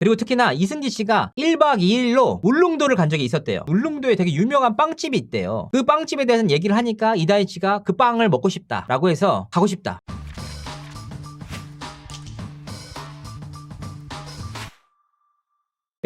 그리고 특히나 이승기 씨가 1박 2일로 울릉도를 간 적이 있었대요. 울릉도에 되게 유명한 빵집이 있대요. 그 빵집에 대해서 얘기를 하니까 이다희 씨가 그 빵을 먹고 싶다라고 해서 가고 싶다.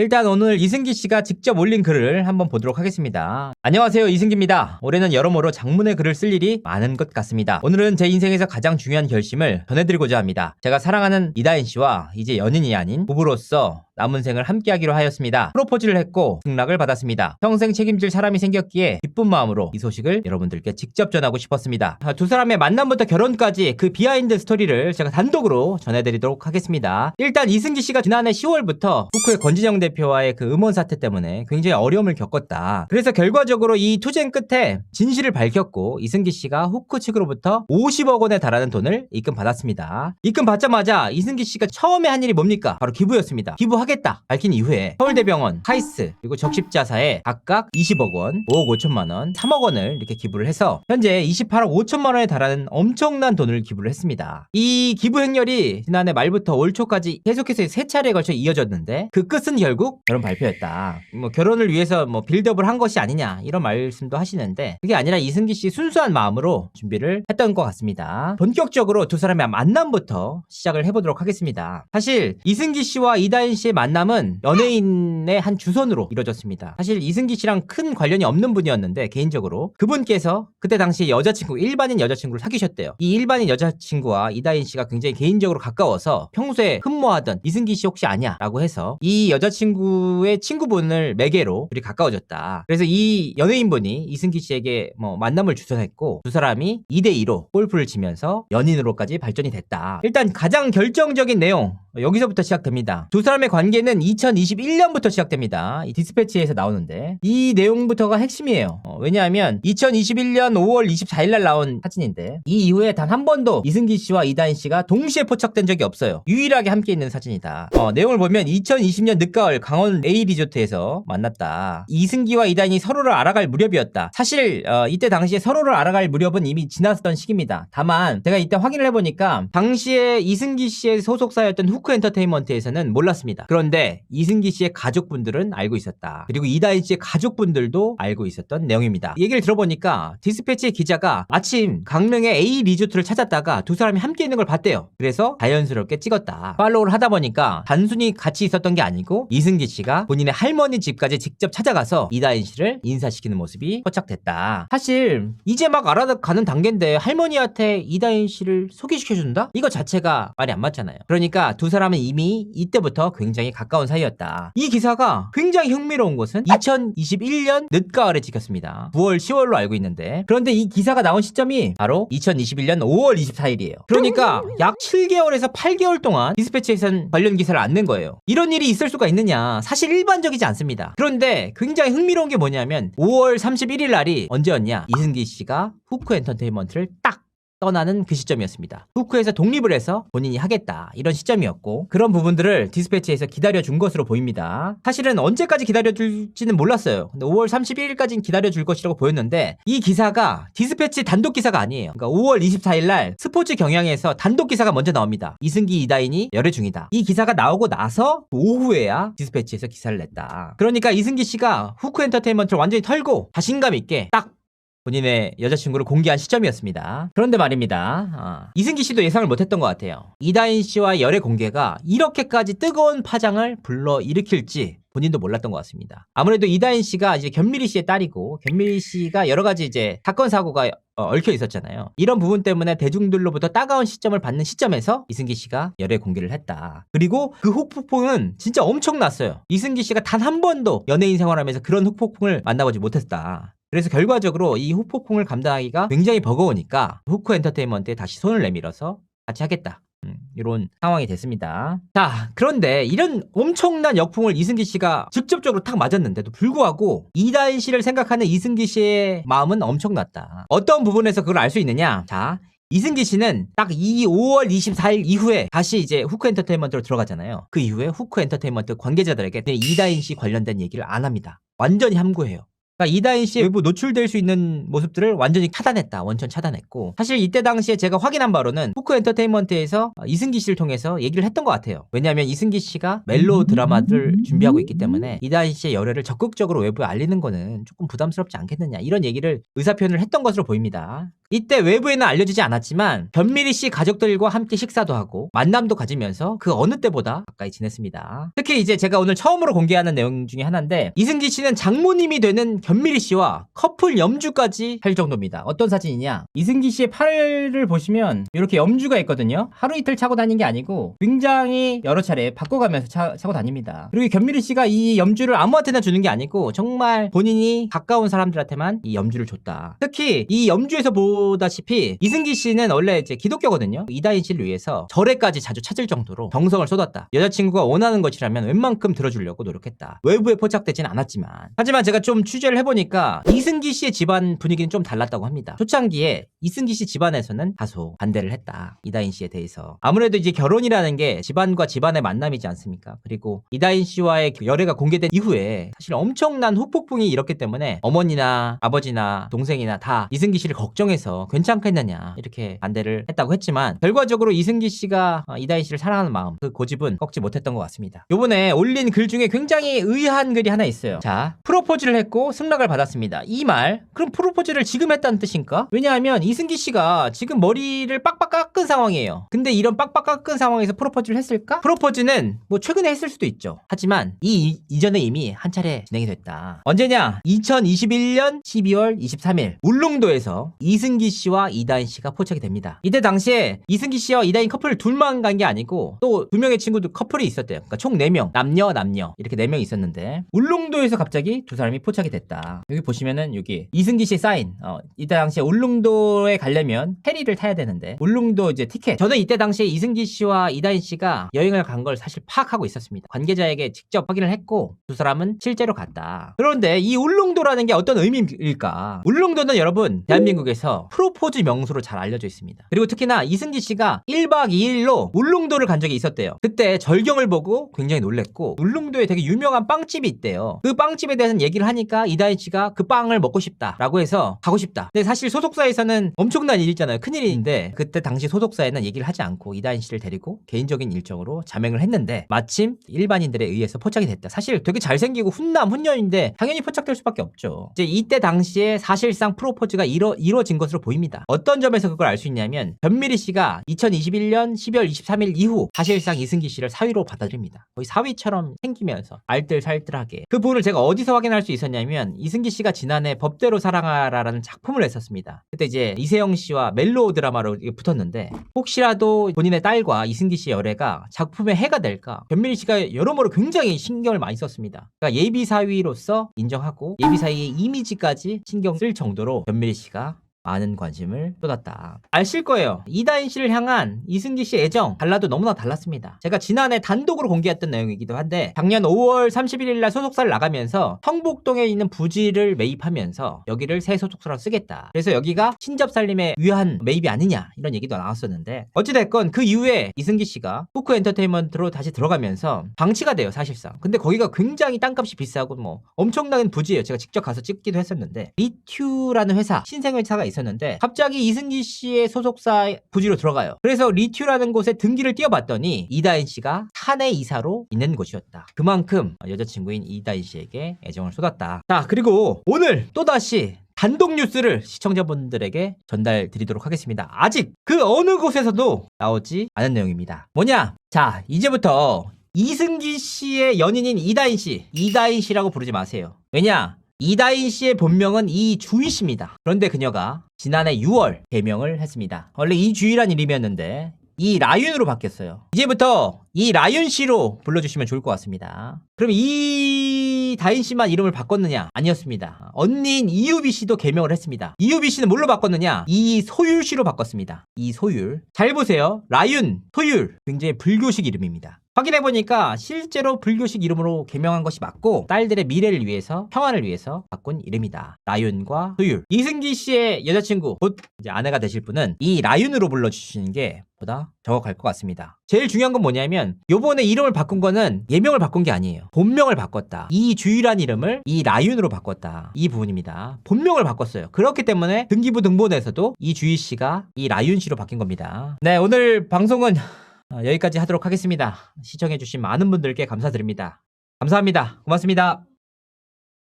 일단 오늘 이승기 씨가 직접 올린 글을 한번 보도록 하겠습니다. 안녕하세요. 이승기입니다. 올해는 여러모로 장문의 글을 쓸 일이 많은 것 같습니다. 오늘은 제 인생에서 가장 중요한 결심을 전해드리고자 합니다. 제가 사랑하는 이다인 씨와 이제 연인이 아닌 부부로서 남은 생을 함께하기로 하였습니다. 프로포즈를 했고 승낙을 받았습니다. 평생 책임질 사람이 생겼기에 기쁜 마음으로 이 소식을 여러분들께 직접 전하고 싶었습니다. 아, 두 사람의 만남부터 결혼까지 그 비하인드 스토리를 제가 단독으로 전해드리도록 하겠습니다. 일단 이승기 씨가 지난해 10월부터 후쿠의 권진영 대표와의 그 음원 사태 때문에 굉장히 어려움을 겪었다. 그래서 결과적으로 이 투쟁 끝에 진실을 밝혔고 이승기 씨가 후쿠 측으로부터 50억 원에 달하는 돈을 입금 받았습니다. 입금 받자마자 이승기 씨가 처음에 한 일이 뭡니까? 바로 기부였습니다. 기부하 겠다 밝힌 이후에 서울대병원, 카이스 그리고 적십자사에 각각 20억 원, 5억 5천만 원, 3억 원을 이렇게 기부를 해서 현재 28억 5천만 원에 달하는 엄청난 돈을 기부를 했습니다. 이 기부 행렬이 지난해 말부터 올 초까지 계속해서 세 차례에 걸쳐 이어졌는데 그 끝은 결국 결혼 발표였다. 뭐 결혼을 위해서 뭐 빌드업을 한 것이 아니냐 이런 말씀도 하시는데 그게 아니라 이승기 씨 순수한 마음으로 준비를 했던 것 같습니다. 본격적으로 두 사람의 만남부터 시작을 해보도록 하겠습니다. 사실 이승기 씨와 이다인 씨의 만남은 연예인의 한 주선으로 이루어졌습니다. 사실 이승기 씨랑 큰 관련이 없는 분이었는데 개인적으로 그분께서 그때 당시 여자친구 일반인 여자친구를 사귀셨대요. 이 일반인 여자친구와 이다인 씨가 굉장히 개인적으로 가까워서 평소에 흠모하던 이승기 씨 혹시 아냐 라고 해서 이 여자친구의 친구분을 매개로 둘이 가까워졌다. 그래서 이 연예인분이 이승기 씨에게 뭐 만남을 주선했고 두 사람이 2대2로 골프를 치면서 연인으로까지 발전이 됐다. 일단 가장 결정적인 내용 여기서부터 시작됩니다. 두 사람의 관계는 2021년부터 시작됩니다. 이 디스패치에서 나오는데 이 내용부터가 핵심이에요. 어, 왜냐하면 2021년 5월 24일 날 나온 사진인데 이 이후에 단 한 번도 이승기 씨와 이다인 씨가 동시에 포착된 적이 없어요. 유일하게 함께 있는 사진이다. 어, 내용을 보면 2020년 늦가을 강원 A 리조트에서 만났다. 이승기와 이다인이 서로를 알아갈 무렵이었다. 사실 어, 이때 당시에 서로를 알아갈 무렵은 이미 지났던 시기입니다. 다만 제가 이때 확인을 해보니까 당시에 이승기 씨의 소속사였던 후크 엔터테인먼트에서는 몰랐습니다. 그런데 이승기 씨의 가족분들은 알고 있었다. 그리고 이다인 씨의 가족분들도 알고 있었던 내용입니다. 얘기를 들어보니까 디스패치의 기자가 마침 강릉의 A 리조트를 찾았다가 두 사람이 함께 있는 걸 봤대요. 그래서 자연스럽게 찍었다. 팔로우를 하다 보니까 단순히 같이 있었던 게 아니고 이승기 씨가 본인의 할머니 집까지 직접 찾아가서 이다인 씨를 인사시키는 모습이 포착됐다. 사실 이제 막 알아가는 단계인데 할머니한테 이다인 씨를 소개시켜준다? 이거 자체가 말이 안 맞잖아요. 그러니까 두 사람은 이미 이때부터 굉장히 가까운 사이였다. 이 기사가 굉장히 흥미로운 것은 2021년 늦가을에 찍혔습니다. 9월, 10월로 알고 있는데 그런데 이 기사가 나온 시점이 바로 2021년 5월 24일이에요. 그러니까 약 7개월에서 8개월 동안 디스패치에선 관련 기사를 안 낸 거예요. 이런 일이 있을 수가 있느냐? 사실 일반적이지 않습니다. 그런데 굉장히 흥미로운 게 뭐냐면 5월 31일 날이 언제였냐? 이승기 씨가 후크 엔터테인먼트를 딱 떠나는 그 시점이었습니다. 후크에서 독립을 해서 본인이 하겠다 이런 시점이었고 그런 부분들을 디스패치에서 기다려준 것으로 보입니다. 사실은 언제까지 기다려줄지는 몰랐어요. 근데 5월 31일까지는 기다려줄 것이라고 보였는데 이 기사가 디스패치 단독 기사가 아니에요. 그러니까 5월 24일 날 스포츠 경향에서 단독 기사가 먼저 나옵니다. 이승기 이다인이 열애 중이다. 이 기사가 나오고 나서 오후에야 디스패치에서 기사를 냈다. 그러니까 이승기 씨가 후크 엔터테인먼트를 완전히 털고 자신감 있게 딱 본인의 여자친구를 공개한 시점이었습니다. 그런데 말입니다. 아, 이승기 씨도 예상을 못했던 것 같아요. 이다인 씨와 열애 공개가 이렇게까지 뜨거운 파장을 불러 일으킬지 본인도 몰랐던 것 같습니다. 아무래도 이다인 씨가 이제 견미리 씨의 딸이고 견미리 씨가 여러 가지 이제 사건 사고가 어, 얽혀 있었잖아요. 이런 부분 때문에 대중들로부터 따가운 시점을 받는 시점에서 이승기 씨가 열애 공개를 했다. 그리고 그 훅폭풍은 진짜 엄청났어요. 이승기 씨가 단 한 번도 연예인 생활하면서 그런 훅폭풍을 만나보지 못했다. 그래서 결과적으로 이 후폭풍을 감당하기가 굉장히 버거우니까 후크 엔터테인먼트에 다시 손을 내밀어서 같이 하겠다. 음, 이런 상황이 됐습니다. 자, 그런데 이런 엄청난 역풍을 이승기 씨가 직접적으로 탁 맞았는데도 불구하고 이다인 씨를 생각하는 이승기 씨의 마음은 엄청났다. 어떤 부분에서 그걸 알 수 있느냐? 자, 이승기 씨는 딱 이 5월 24일 이후에 다시 이제 후크 엔터테인먼트로 들어가잖아요. 그 이후에 후크 엔터테인먼트 관계자들에게 이다인 씨 관련된 얘기를 안 합니다. 완전히 함구해요. 그러니까 이다인 씨의 외부 노출될 수 있는 모습들을 완전히 차단했다. 원천 차단했고 사실 이때 당시에 제가 확인한 바로는 후크 엔터테인먼트에서 이승기 씨를 통해서 얘기를 했던 것 같아요. 왜냐하면 이승기 씨가 멜로 드라마를 준비하고 있기 때문에 이다인 씨의 열애를 적극적으로 외부에 알리는 거는 조금 부담스럽지 않겠느냐 이런 얘기를 의사 표현을 했던 것으로 보입니다. 이때 외부에는 알려지지 않았지만 변미리 씨 가족들과 함께 식사도 하고 만남도 가지면서 그 어느 때보다 가까이 지냈습니다. 특히 이제 제가 오늘 처음으로 공개하는 내용 중에 하나인데 이승기 씨는 장모님이 되는 변미리 씨와 커플 염주까지 할 정도입니다. 어떤 사진이냐? 이승기 씨의 팔을 보시면 이렇게 염주가 있거든요. 하루 이틀 차고 다닌 게 아니고 굉장히 여러 차례 바꿔가면서 차, 차고 다닙니다. 그리고 이 변미리 씨가 이 염주를 아무한테나 주는 게 아니고 정말 본인이 가까운 사람들한테만 이 염주를 줬다. 특히 이 염주에서 보다시피 이승기 씨는 원래 이제 기독교거든요. 이다인 씨를 위해서 절에까지 자주 찾을 정도로 정성을 쏟았다. 여자친구가 원하는 것이라면 웬만큼 들어주려고 노력했다. 외부에 포착되진 않았지만 하지만 제가 좀 취재를 해 보니까 이승기 씨의 집안 분위기는 좀 달랐다고 합니다. 초창기에 이승기 씨 집안에서는 다소 반대를 했다. 이다인 씨에 대해서. 아무래도 이제 결혼이라는 게 집안과 집안의 만남이지 않습니까? 그리고 이다인 씨와의 열애가 공개된 이후에 사실 엄청난 후폭풍이 일었기 때문에 어머니나 아버지나 동생이나 다 이승기 씨를 걱정해서 괜찮겠느냐 이렇게 반대를 했다고 했지만 결과적으로 이승기 씨가 어, 이다인 씨를 사랑하는 마음 그 고집은 꺾지 못했던 것 같습니다. 요번에 올린 글 중에 굉장히 의아한 글이 하나 있어요. 자 프로포즈를 했고 승낙을 받았습니다. 이 말 그럼 프로포즈를 지금 했다는 뜻인가? 왜냐하면 이승기 씨가 지금 머리를 빡빡 깎은 상황이에요. 근데 이런 빡빡 깎은 상황에서 프로포즈를 했을까? 프로포즈는 뭐 최근에 했을 수도 있죠. 하지만 이 이전에 이미 한 차례 진행이 됐다. 언제냐? 2021년 12월 23일 울릉도에서 이승기 씨와 이다인 씨가 포착이 됩니다. 이때 당시에 이승기 씨와 이다인 커플 둘만 간 게 아니고 또 두 명의 친구들 커플이 있었대요. 그러니까 총 4명 남녀 남녀 이렇게 4명 있었는데 울릉도에서 갑자기 두 사람이 포착이 됐다. 여기 보시면은 여기 이승기 씨 사인 어, 이때 당시에 울릉도에 가려면 페리를 타야 되는데 울릉도 이제 티켓 저는 이때 당시에 이승기 씨와 이다인 씨가 여행을 간 걸 사실 파악하고 있었습니다. 관계자에게 직접 확인을 했고 두 사람은 실제로 갔다. 그런데 이 울릉도라는 게 어떤 의미일까? 울릉도는 여러분 대한민국에서 프로포즈 명소로 잘 알려져 있습니다. 그리고 특히나 이승기 씨가 1박 2일로 울릉도를 간 적이 있었대요. 그때 절경을 보고 굉장히 놀랬고 울릉도에 되게 유명한 빵집이 있대요. 그 빵집에 대해서 얘기를 하니까 이다인 씨가 그 빵을 먹고 싶다라고 해서 가고 싶다. 근데 사실 소속사에서는 엄청난 일이잖아요. 큰 일인데 그때 당시 소속사에는 얘기를 하지 않고 이다인 씨를 데리고 개인적인 일정으로 자맹을 했는데 마침 일반인들에 의해서 포착이 됐다. 사실 되게 잘생기고 훈남 훈녀인데 당연히 포착될 수밖에 없죠. 이제 이때 당시에 사실상 프로포즈가 이뤄, 이루어진 것으로 보입니다. 어떤 점에서 그걸 알 수 있냐면 변미리 씨가 2021년 12월 23일 이후 사실상 이승기 씨를 사위로 받아들입니다. 거의 사위처럼 생기면서 알뜰살뜰하게 그 부분을 제가 어디서 확인 할 수 있었냐면 이승기 씨가 지난해 법대로 사랑하라라는 작품을 했었습니다. 그때 이제 이세영 씨와 멜로 드라마로 붙었는데 혹시라도 본인의 딸과 이승기 씨의 열애가 작품에 해가 될까 변미리 씨가 여러모로 굉장히 신경을 많이 썼습니다. 그러니까 예비 사위로서 인정하고 예비 사위의 이미지까지 신경 쓸 정도로 변미리 씨가 많은 관심을 쏟았다. 아실 거예요. 이다인 씨를 향한 이승기 씨의 애정 달라도 너무나 달랐습니다. 제가 지난해 단독으로 공개했던 내용이기도 한데 작년 5월 31일 날 소속사를 나가면서 성북동에 있는 부지를 매입하면서 여기를 새 소속사로 쓰겠다. 그래서 여기가 신접 살림에 위한 매입이 아니냐 이런 얘기도 나왔었는데 어찌됐건 그 이후에 이승기 씨가 후크 엔터테인먼트로 다시 들어가면서 방치가 돼요 사실상. 근데 거기가 굉장히 땅값이 비싸고 뭐 엄청난 부지예요. 제가 직접 가서 찍기도 했었는데 리튜라는 회사 신생회사가 있 었는데 갑자기 이승기 씨의 소속사 부지로 들어가요. 그래서 리튜라는 곳에 등기를 띄워봤더니 이다인 씨가 사내 이사로 있는 곳이었다. 그만큼 여자친구인 이다인 씨에게 애정을 쏟았다. 자 그리고 오늘 또다시 단독 뉴스를 시청자분들에게 전달 드리도록 하겠습니다. 아직 그 어느 곳에서도 나오지 않은 내용입니다. 뭐냐? 자, 이제부터 이승기 씨의 연인인 이다인 씨, 이다인 씨라고 부르지 마세요. 왜냐? 이다인 씨의 본명은 이주희 씨입니다. 그런데 그녀가 지난해 6월 개명을 했습니다. 원래 이주희란 이름이었는데 이 라윤으로 바뀌었어요. 이제부터 이 라윤 씨로 불러주시면 좋을 것 같습니다. 그럼 이 다인 씨만 이름을 바꿨느냐? 아니었습니다. 언니인 이유비 씨도 개명을 했습니다. 이유비 씨는 뭘로 바꿨느냐? 이소율 씨로 바꿨습니다. 이소율. 잘 보세요. 라윤, 소율. 굉장히 불교식 이름입니다. 확인해보니까 실제로 불교식 이름으로 개명한 것이 맞고 딸들의 미래를 위해서 평안을 위해서 바꾼 이름이다. 라윤과 소율. 이승기 씨의 여자친구 곧 이제 아내가 되실 분은 이 라윤으로 불러주시는 게 보다 정확할 것 같습니다. 제일 중요한 건 뭐냐면 요번에 이름을 바꾼 거는 예명을 바꾼 게 아니에요. 본명을 바꿨다. 이 주일한 이름을 이 라윤으로 바꿨다. 이 부분입니다. 본명을 바꿨어요. 그렇기 때문에 등기부 등본에서도 이 주희 씨가 이 라윤 씨로 바뀐 겁니다. 네, 오늘 방송은 어, 여기까지 하도록 하겠습니다. 시청해주신 많은 분들께 감사드립니다. 감사합니다. 고맙습니다.